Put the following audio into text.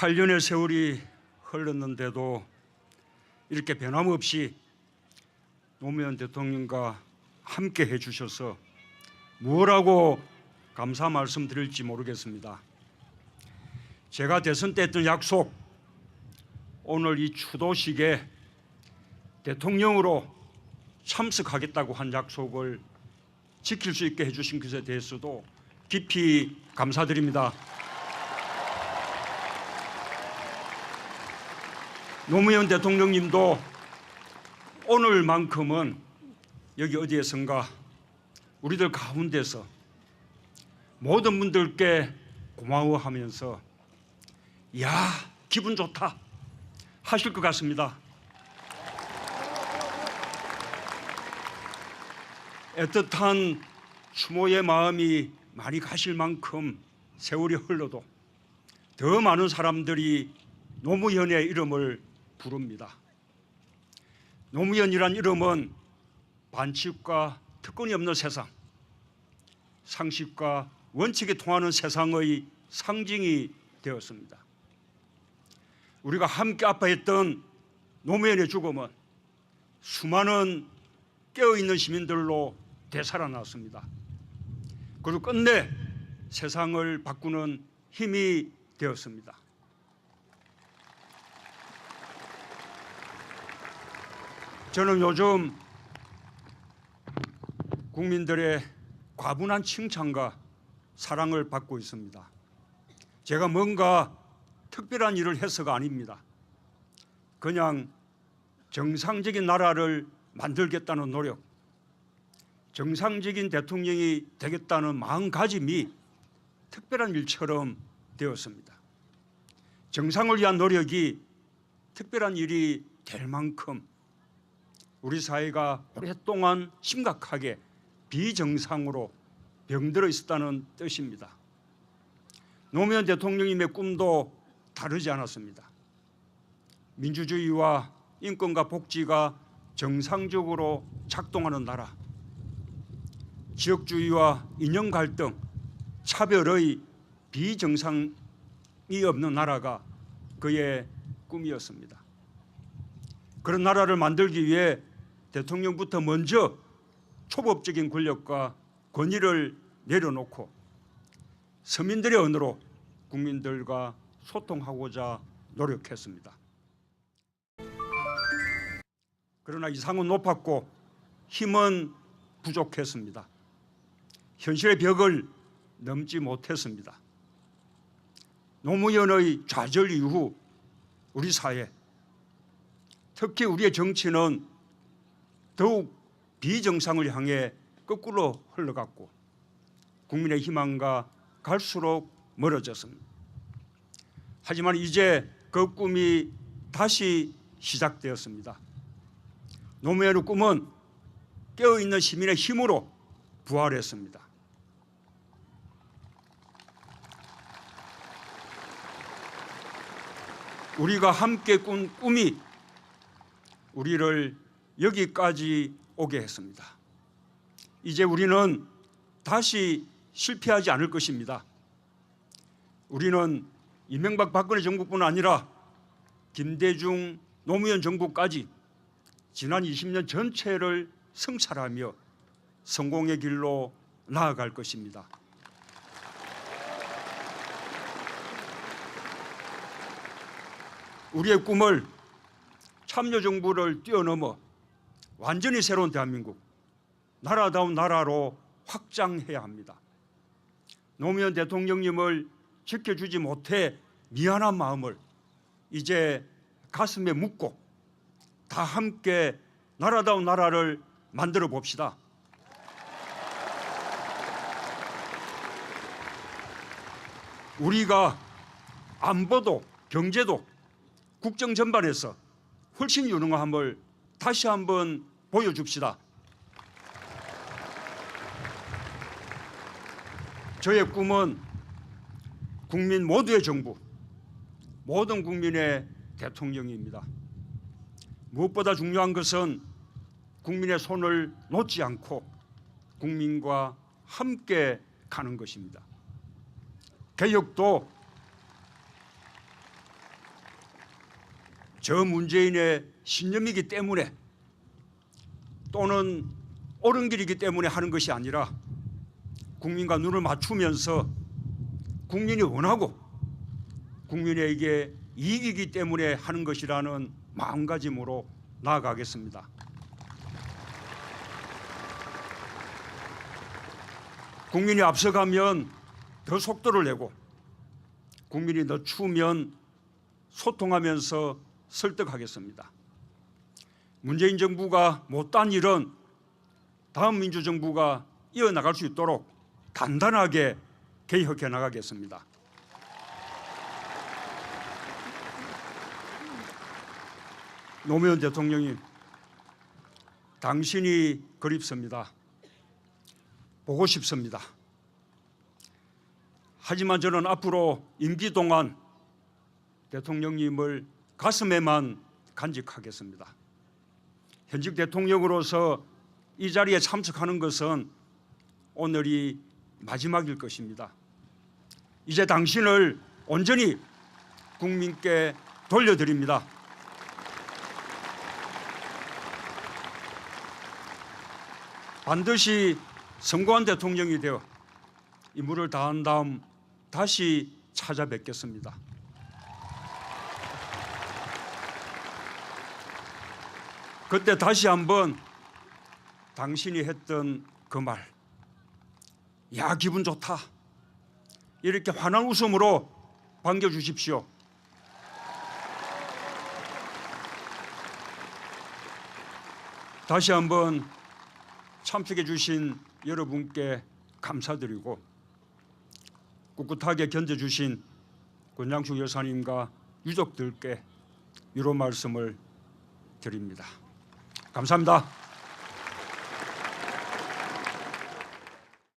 8년의 세월이 흘렀는데도 이렇게 변함없이 노무현 대통령과 함께 해주셔서 뭐라고 감사 말씀드릴지 모르겠습니다. 제가 대선 때 했던 약속 오늘 이 추도식에 대통령으로 참석하겠다고 한 약속을 지킬 수 있게 해주신 것에 대해서도 깊이 감사드립니다. 노무현 대통령님도 오늘만큼은 여기 어디에선가 우리들 가운데서 모든 분들께 고마워하면서 야 기분 좋다 하실 것 같습니다. 애틋한 추모의 마음이 많이 가실 만큼 세월이 흘러도 더 많은 사람들이 노무현의 이름을 부릅니다. 노무현이란 이름은 반칙과 특권이 없는 세상, 상식과 원칙이 통하는 세상의 상징이 되었습니다. 우리가 함께 아파했던 노무현의 죽음은 수많은 깨어있는 시민들로 되살아났습니다. 그리고 끝내 세상을 바꾸는 힘이 되었습니다. 저는 요즘 국민들의 과분한 칭찬과 사랑을 받고 있습니다. 제가 뭔가 특별한 일을 해서가 아닙니다. 그냥 정상적인 나라를 만들겠다는 노력, 정상적인 대통령이 되겠다는 마음가짐이 특별한 일처럼 되었습니다. 정상을 위한 노력이 특별한 일이 될 만큼 우리 사회가 오랫동안 심각하게 비정상으로 병들어 있었다는 뜻입니다. 노무현 대통령님의 꿈도 다르지 않았습니다. 민주주의와 인권과 복지가 정상적으로 작동하는 나라, 지역주의와 이념 갈등, 차별의 비정상이 없는 나라가 그의 꿈이었습니다. 그런 나라를 만들기 위해 대통령부터 먼저 초법적인 권력과 권위를 내려놓고 서민들의 언어로 국민들과 소통하고자 노력했습니다. 그러나 이상은 높았고 힘은 부족했습니다. 현실의 벽을 넘지 못했습니다. 노무현의 좌절 이후 우리 사회, 특히 우리의 정치는 더욱 비정상을 향해 거꾸로 흘러갔고 국민의 희망과 갈수록 멀어졌습니다. 하지만 이제 그 꿈이 다시 시작되었습니다. 노무현의 꿈은 깨어있는 시민의 힘으로 부활했습니다. 우리가 함께 꾼 꿈이 우리를 여기까지 오게 했습니다. 이제 우리는 다시 실패하지 않을 것입니다. 우리는 이명박 박근혜 정부뿐 아니라 김대중 노무현 정부까지 지난 20년 전체를 성찰하며 성공의 길로 나아갈 것입니다. 우리의 꿈을 참여정부를 뛰어넘어 완전히 새로운 대한민국, 나라다운 나라로 확장해야 합니다. 노무현 대통령님을 지켜주지 못해 미안한 마음을 이제 가슴에 묻고 다 함께 나라다운 나라를 만들어 봅시다. 우리가 안보도 경제도 국정 전반에서 훨씬 유능함을 다시 한번 보여줍시다. 저의 꿈은 국민 모두의 정부, 모든 국민의 대통령입니다. 무엇보다 중요한 것은 국민의 손을 놓지 않고 국민과 함께 가는 것입니다. 개혁도 저 문재인의 신념이기 때문에 또는 옳은 길이기 때문에 하는 것이 아니라 국민과 눈을 맞추면서 국민이 원하고 국민에게 이익이기 때문에 하는 것이라는 마음가짐으로 나아가겠습니다. 국민이 앞서가면 더 속도를 내고 국민이 늦추면 소통하면서 설득하겠습니다. 문재인 정부가 못한 일은 다음 민주정부가 이어나갈 수 있도록 단단하게 개혁해 나가겠습니다. 노무현 대통령이 당신이 그립습니다. 보고 싶습니다. 하지만 저는 앞으로 임기 동안 대통령님을 가슴에만 간직하겠습니다. 현직 대통령으로서 이 자리에 참석하는 것은 오늘이 마지막일 것입니다. 이제 당신을 온전히 국민께 돌려드립니다. 반드시 성공한 대통령이 되어 임무를 다한 다음 다시 찾아뵙겠습니다. 그때 다시 한번 당신이 했던 그 말, 야 기분 좋다. 이렇게 환한 웃음으로 반겨주십시오. 다시 한번 참석해 주신 여러분께 감사드리고 꿋꿋하게 견뎌주신 권양숙 여사님과 유족들께 위로 말씀을 드립니다. 감사합니다.